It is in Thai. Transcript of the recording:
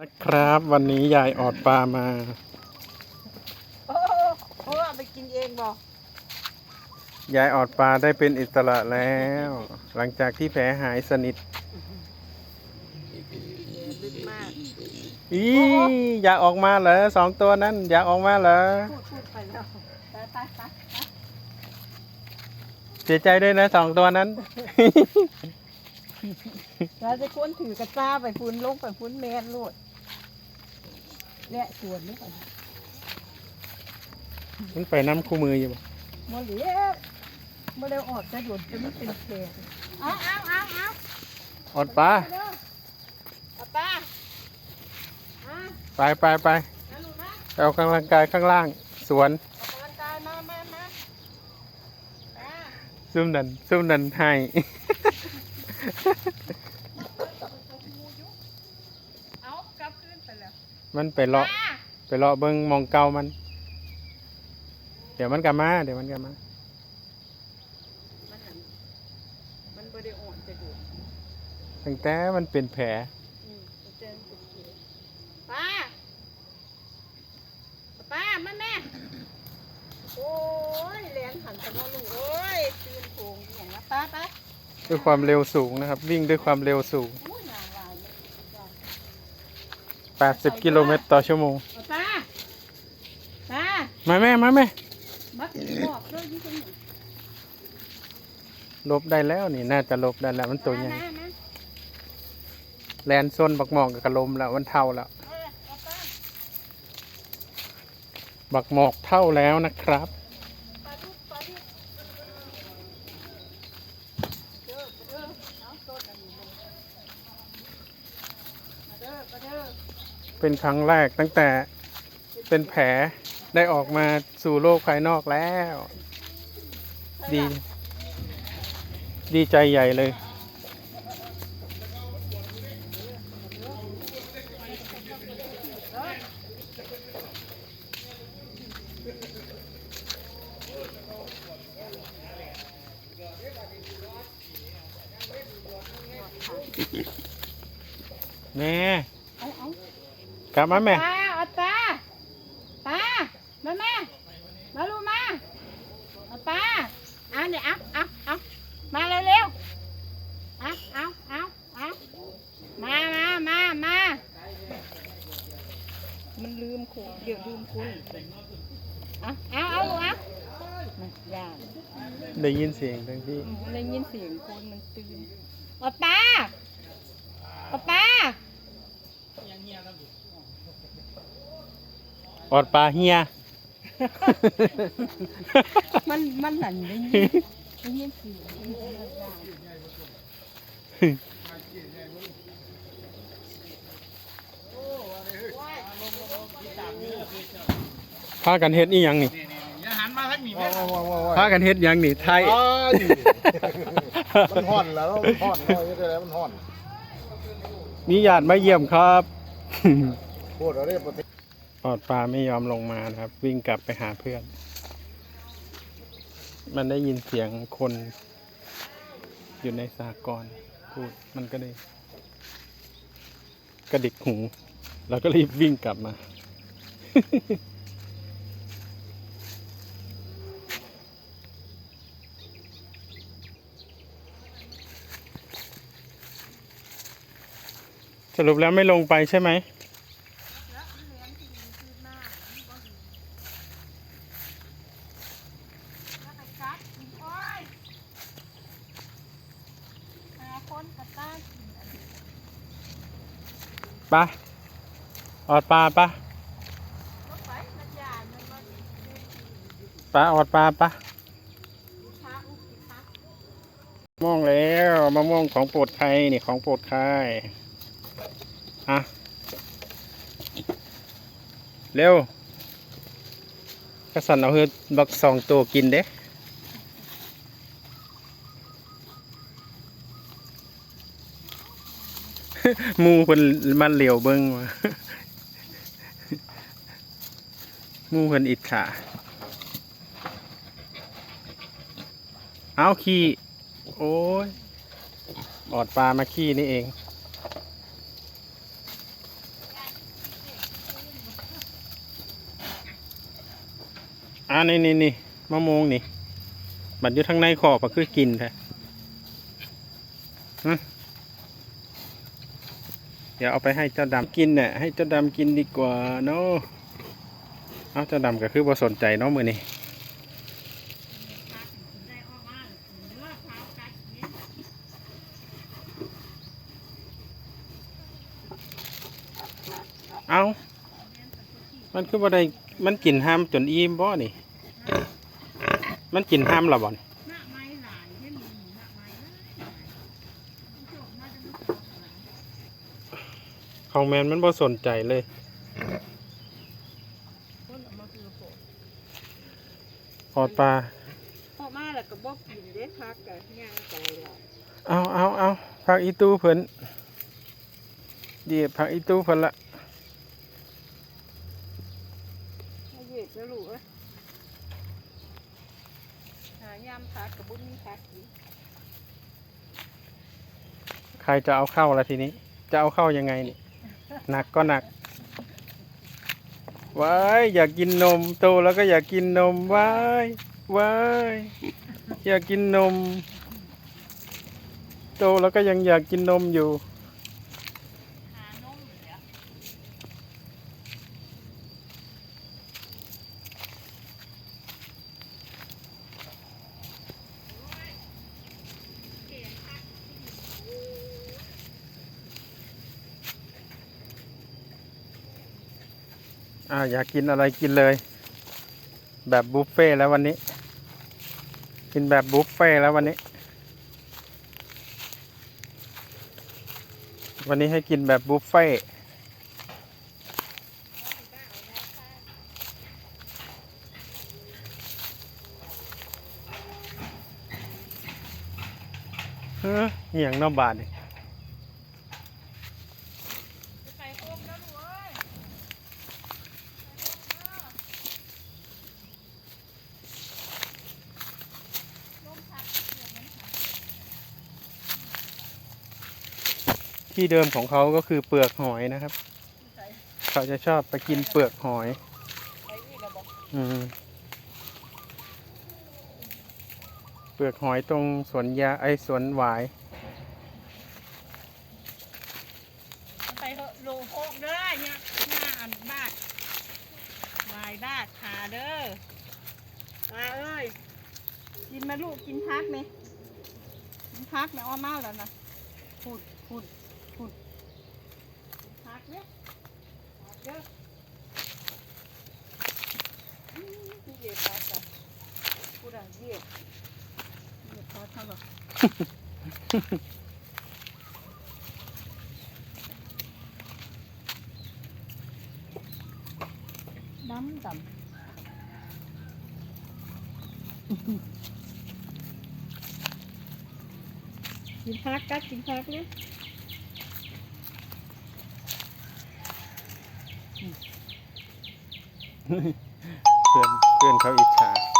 นะครับวันนี้ยายออดปลามาโอ้โหเอาไปกินเองบอกยายออดปลาได้เป็นอิสระแล้ว หลังจากที่แผลหายสนิทลึกมากอีอยากออกมาเหรอสองตัวนั้นอยากออกมาเหรอพูดพูดไปแล้วไปไปไปไปเสียใจด้วยนะสองตัวนั้น เราจะค้นถือกระซ่าไปฟุ้นลงไปฟุ้นแมนโลด เนี่ยสวนนี่ก่อนมันไปน้ำคู่มืออยู่บ่โมเหลียวโมเดลออดจะหยุดจะไม่เป็นแผลเอาเอาเอาเอาออดปลาเร็วเอาป้าอะไปไปไปเอาลูกนะไปออกกำลังกายข้างล่าง สวนออกกำลังกายมามามาอะซุ่มนันซุ่มนันให้ เอากลับขึ้นไปแล้ว มันไปเลาะป้าไปเลาะเบิ้งหมองเก่ามัน เดี๋ยวมันกลับมา เดี๋ยวมันกลับมา มันหันมันไม่ได้อ่อนจะดูดตั้งแต่มันเป็นแผลอืมมันเจนสุดเขตป้าป้ามาแม่โอ้ยแรงหันไปแล้วลูกเอ้ยตื่นโผงอหย่างนะป้าป้าด้วยความเร็วสูงนะครับ วิ่งด้วยความเร็วสูงอุ้ยนางลายเลย 80 กิโลเมตรต่อชั่วโมงเอาป้าป้ามาแม่มาแม่บักบอกด้วยยี่ตรงไหนลบได้แล้วนี่น่าจะลบได้แล้วมันตัวใหญ่มามาแลนส้นบักหมอกกับกระลมแล้วมันเท่าแล้วเอาเอาป้าบักหมอกเท่าแล้วนะครับ ปลาดุกปลาดุกเด้อเด้อเอาต้นอันนี้เลยมาเด้อมาเด้อ เป็นครั้งแรกตั้งแต่เป็นแผลได้ออกมาสู่โลกภายนอกแล้ว ดี ดีใจใหญ่เลยแม่ กลับมาแม่ป้าเอาป้าป้ามาแม่มาลูกมาเอาป้าเอาเนี่ยเอาเอาเอามาเร็วเร็วๆเอาเอาเอาเอามามามามามันลืมคุณเดี๋ยวลืมคุณเอาเอาเอาลูกเอามันยากได้ยินเสียงทั้งที่ อืมได้ยินเสียงคนมันตื่นเอาป้าเอาป้า ออดปลาเฮีย มันมันหนันได้ยินได้ยินเสียงได้ยินเสียงดังพากันเฮ็ดอีหยังนี่อย่าหันมาทักหนีแม่พากันเฮ็ดหยังนี่ไทย อ้ายมันห่อนแล้วมันห่อนน้อยก็ได้มันห่อนมีญาติมาเยี่ยมครับ พูดอะไรประเทศ อดปลาไม่ยอมลงมานะครับ วิ่งกลับไปหาเพื่อน มันได้ยินเสียงคน อยู่ในสากรพูดมันก็เลยกระดิกหูเราก็รีบวิ่งกลับมา สรุปแล้วไม่ลงไปใช่ไหม แล้วไปกัดอีกโอ้ยหาคนกระต้านกินอันนี้ ปะออดปลาปะปลาออดปลาปะลูกค้าอุกสิคะมะม่วงแล้วมะม่วงของโปรดใครนี่ของโปรดใครอะเร็วกระสันเอาเฮือบักสองตัวกินเด้ มูเพิ่นมันเหลียวเบิ้งว่ะมูเพิ่นอิจฉาเอาขี้ โอ้ย ออดปลามาขี้นี่เอง อ่านี่นี่นี่มะม่วงนี่ บัดอยู่ทั้งในขอบก็คือกินแท้ เดี๋ยวเอาไปให้เจ้าดำกินเนี่ยให้เจ้าดำกินดีกว่าเนาะเอาเจ้าดำก็คือบ่สนใจเนาะมือนี่เอามันคือบ่ได้มันกินห้ามจนอิ่มบ่นี่ มันกินห้ามหรอบ่น หน้าไม้หลานเห็นหน้าไม้หลานจบน่าจะไม่จบอะไร ของแมนมันบ่สนใจเลย คนออกมาคือโผล่พอดปลาออกมาแล้วก็บอกกินเด้พักกับย่างไปแล้วเอาเอาเอาผักอีตู้เพิ่นเดียผักอีตู้เพิ่นละ มาเหยียดแล้วลูกเอ้ยหายามพักกับบุญมีพักอีกใครจะเอาเข้าละทีนี้ จะเอาเข้ายังไงนี่ หนักก็หนักว้ายอยากกินนมโตแล้วก็อยากกินนมว้ายว้ายอยากกินนม โตแล้วก็ยังอยากกินนมอยู่ หานมเหลือ อาอยากกินอะไรกินเลย แบบบุฟเฟ่แล้ววันนี้ กินแบบบุฟเฟ่แล้ววันนี้ วันนี้ให้กินแบบบุฟเฟ่เฮ้ออหย่างนอกบาทนี่จะไปโคมแล้วลูกเอ้ย ที่เดิมของเขาก็คือเปลือกหอยนะครับ เขาจะชอบไปกินเปลือกหอย อืมเปลือกหอยตรงสวนยาไอสวนหวายไปโลโคกเด้อเนี่ยหน้าอันบ้าดวายบาขาเด้อมาเอ้ยกินมาลูกกินพักไหมกินพักเนี่อ้อมเมาแล้วนะพูดพูด ดำดำกินพักกัดกินพักเลย เพื่อนเพื่อนเขาอิจฉา